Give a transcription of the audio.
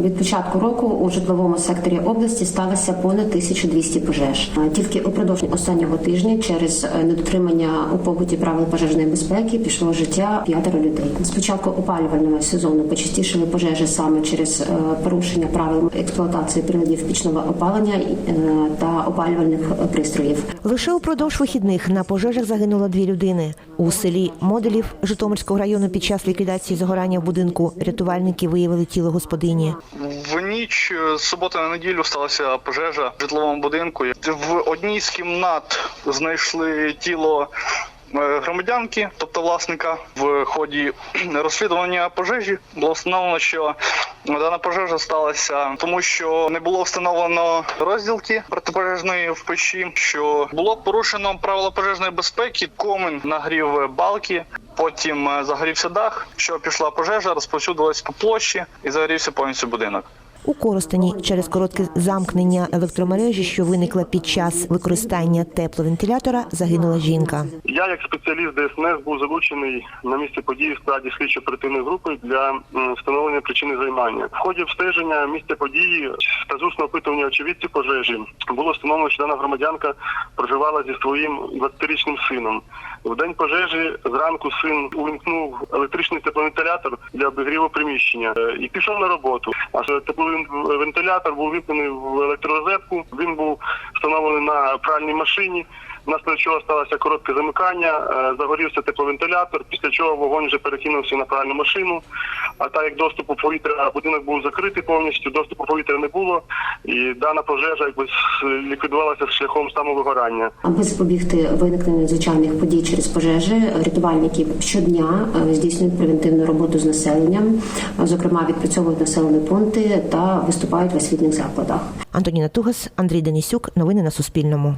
Від початку року у житловому секторі області сталося понад 1200 пожеж. Тільки упродовж останнього тижня через е, недотримання у побуті правил пожежної безпеки пішло життя п'ятеро людей. З початку опалювального сезону почастішили пожежі саме через е, порушення правил експлуатації приладів пічного опалення е, та опалювальних пристроїв. Лише упродовж вихідних на пожежах загинуло дві людини. У селі Моделів Житомирського району під час ліквідації загорання в будинку рятувальники виявили тіло господині. В ніч е, з суботи на неділю сталася пожежа в житловому будинку. В одній з кімнат знайшли тіло е, громадянки, тобто власника. В ході розслідування пожежі було встановлено, що дана пожежа сталася, тому що не було встановлено розділки протипожежної в печі, що було порушено правила пожежної безпеки. Комин нагрів балки. Потім е, загорівся дах, що пішла пожежа, розповсюдилась по площі і загорівся повністю будинок. У Коростені через коротке замкнення електромережі, що виникла під час використання тепловентилятора, загинула жінка. Я, як спеціаліст ДСНС, був залучений на місце події в складі слідчо-оперативної групи для встановлення причини займання. В ході обстеження місця події та зусного опитування очевидців пожежі було встановлено, що дана громадянка проживала зі своїм 20-річним сином. В день пожежі зранку син увімкнув електричний тепловентилятор для обігріву приміщення е, і пішов на роботу. А тепловентилятор був віплений в електророзетку. Він був встановлений на пральній машині. Внаслідок чого сталося коротке замикання, е, загорівся тепловентилятор, після чого вогонь вже перекинувся на пральну машину. А так як доступу повітря, будинок був закритий повністю, доступу повітря не було, і дана пожежа якби ліквідувалася шляхом самовигорання. Аби запобігти виникненню надзвичайних подій через пожежі, рятувальники щодня е, здійснюють превентивну роботу з населенням, е, зокрема відпрацьовують населені пункти та виступають в освітніх закладах. Антоніна Тугас, Андрій Денисюк. Новини на Суспільному.